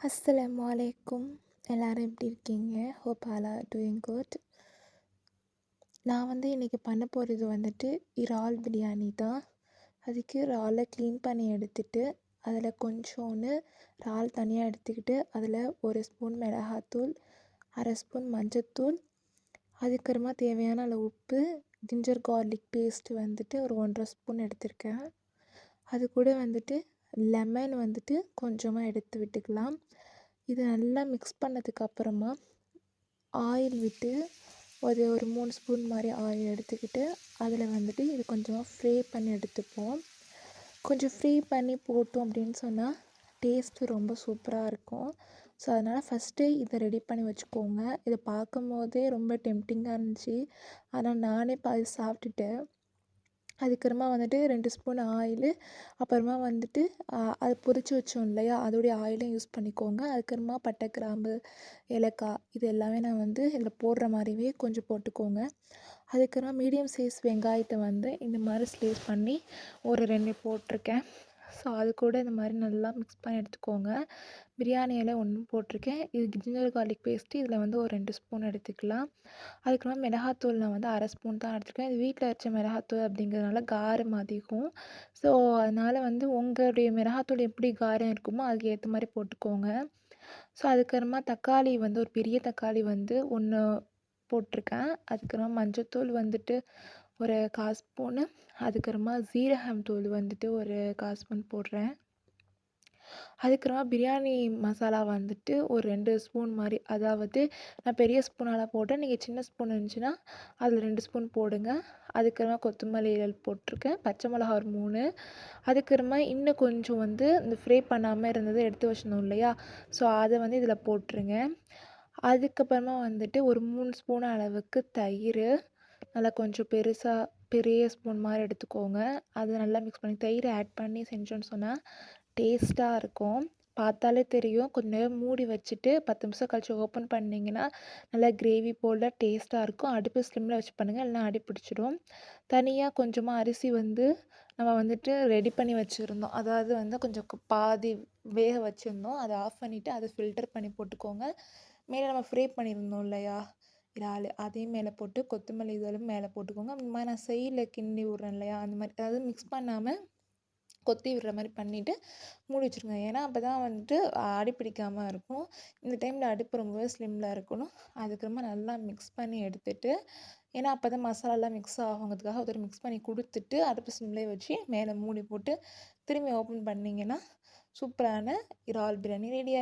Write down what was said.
அஸ்லாம் வலைக்கும் எல்லோரும் எப்படி இருக்கீங்க? ஹோப் ஆலா டூயிங் குட் நான் வந்து இன்றைக்கி பண்ண போகிறது வந்துட்டு இறால் பிரியாணி தான். அதுக்கு இறாலை க்ளீன் பண்ணி எடுத்துட்டு அதில் கொஞ்சோன்னு இறால் தனியாக எடுத்துக்கிட்டு அதில் ஒரு ஸ்பூன் மிளகாத்தூள் அரை ஸ்பூன் மஞ்சத்தூள் அதுக்கப்புறமா தேவையான அளவு உப்பு ஜிஞ்சர் கார்லிக் பேஸ்ட் வந்துட்டு ஒரு ஒன்றரை ஸ்பூன் எடுத்திருக்கேன். அது கூட வந்துட்டு லெமன் வந்துட்டு கொஞ்சமாக எடுத்து விட்டுக்கலாம். இது நல்லா மிக்ஸ் பண்ணதுக்கு அப்புறமா ஆயில் விட்டு ஒரு ஒரு மூணு ஸ்பூன் மாதிரி ஆயில் எடுத்துக்கிட்டு அதில் வந்துட்டு இது கொஞ்சமாக ஃப்ரை பண்ணி எடுத்துப்போம். கொஞ்சம் ஃப்ரை பண்ணி போட்டோம் அப்படின்னு சொன்னால் டேஸ்ட்டு ரொம்ப சூப்பராக இருக்கும். ஸோ அதனால் ஃபஸ்ட்டே இதை ரெடி பண்ணி வச்சுக்கோங்க. இதை பார்க்கும் போதே ரொம்ப டெம்டிங்காக இருந்துச்சு. ஆனால் நானே பாதி சாப்பிட்டுட்டேன். அதுக்கப்புறமா வந்துட்டு ரெண்டு ஸ்பூன் ஆயிலு அப்புறமா வந்துட்டு அது பொரித்து வச்சோம் இல்லையா? அதோடைய ஆயிலும் யூஸ் பண்ணிக்கோங்க. அதுக்கப்புறமா பட்டை கிராம்பு ஏலக்காய் இது எல்லாமே நான் வந்து இதில் போடுற மாதிரியே கொஞ்சம் போட்டுக்கோங்க. அதுக்கப்புறமா மீடியம் சைஸ் வெங்காயத்தை வந்து இந்த மாதிரி ஸ்லைஸ் பண்ணி ஒரு ரெண்டு போட்டிருக்கேன். ஸோ அது கூட இந்த மாதிரி நல்லா மிக்ஸ் பண்ணி எடுத்துக்கோங்க. பிரியாணி இலை ஒன்றும் போட்டிருக்கேன். இது ஜிஞ்சர் கார்லிக் பேஸ்ட்டு இதில் வந்து ஒரு ரெண்டு ஸ்பூன் எடுத்துக்கலாம். அதுக்கப்புறம் மிளகாத்தூள் நான் வந்து அரை ஸ்பூன் தான் எடுத்துருக்கேன். இது வீட்டில் அரைச்ச மிளகாத்தூள் அப்படிங்கிறதுனால காரம் அதிகம். ஸோ அதனால் வந்து உங்களுடைய மிளகாத்தூள் எப்படி காரம் இருக்குமோ அதுக்கு ஏற்ற மாதிரி போட்டுக்கோங்க. ஸோ அதுக்கப்புறமா தக்காளி வந்து ஒரு பெரிய தக்காளி வந்து ஒன்று போட்டிருக்கேன். அதுக்கப்புறமா மஞ்சத்தூள் வந்துட்டு ஒரு கால் ஸ்பூனு. அதுக்கப்புறமா ஜீரகம் தூள் வந்துட்டு ஒரு கால் ஸ்பூன் போடுறேன். அதுக்கப்புறமா பிரியாணி மசாலா வந்துட்டு ஒரு ரெண்டு ஸ்பூன் மாதிரி அதாவது நான் பெரிய ஸ்பூனால் போட்டேன். நீங்கள் சின்ன ஸ்பூன் இருந்துச்சுன்னா அதில் ரெண்டு ஸ்பூன் போடுங்க. அதுக்கப்புறமா கொத்தமல்லி இலை போட்டிருக்கேன். பச்சை மிளகா ஒரு மூணு. அதுக்கப்புறமா இன்னும் கொஞ்சம் வந்து இந்த ஃப்ரை பண்ணாமல் இருந்ததை எடுத்து வச்சிருந்தோம் இல்லையா? ஸோ அதை வந்து இதில் போட்டுருங்க. அதுக்கப்புறமா வந்துட்டு ஒரு மூணு ஸ்பூன் அளவுக்கு தயிர். நல்லா கொஞ்சம் பெருசாக பெரிய ஸ்பூன் மாதிரி எடுத்துக்கோங்க. அதை நல்லா மிக்ஸ் பண்ணி தயிர் ஆட் பண்ணி செஞ்சோன்னு சொன்னால் டேஸ்ட்டாக இருக்கும். பார்த்தாலே தெரியும். கொஞ்ச நேரம் மூடி வச்சுட்டு பத்து நிமிஷம் கழிச்சு ஓப்பன் பண்ணிங்கன்னா நல்லா கிரேவி போல் டேஸ்ட்டாக இருக்கும். அடுப்பு ஸ்லிம்மில் வச்சு பண்ணுங்கள் இல்லைனா அடி பிடிச்சிடும். தனியாக கொஞ்சமாக அரிசி வந்து நம்ம வந்துட்டு ரெடி பண்ணி வச்சுருந்தோம். அதாவது வந்து கொஞ்சம் பாதி வேக வச்சுருந்தோம். அதை ஆஃப் பண்ணிவிட்டு அதை ஃபில்டர் பண்ணி போட்டுக்கோங்க. மேலே நம்ம ஃப்ரை பண்ணியிருந்தோம் இல்லையா? இறால் அதையும் மேலே போட்டு கொத்தமல்லி இதழும் மேலே போட்டுக்கோங்க. இந்த மாதிரி நான் சைடில் கிண்டி விட்றேன் இல்லையா அந்த மாதிரி அதாவது மிக்ஸ் பண்ணாமல் கொத்தி விடுற மாதிரி பண்ணிவிட்டு மூடி வச்சுருங்க. ஏன்னா அப்போ தான் வந்துட்டு அடி பிடிக்காமல் இருக்கும். இந்த டைமில் அடுப்பு ரொம்பவே ஸ்லிம்மில் இருக்கணும். அதுக்கப்புறமா நல்லா மிக்ஸ் பண்ணி எடுத்துட்டு ஏன்னா அப்போ தான் மசாலாலாம் மிக்ஸ் ஆகுங்கிறதுக்காக ஒருத்தர் மிக்ஸ் பண்ணி கொடுத்துட்டு அடுப்பு ஸ்லிம்லேயே வச்சு மேலே மூடி போட்டு திரும்பி ஓப்பன் பண்ணிங்கன்னா சூப்பரான இறால் பிரியாணி ரெடி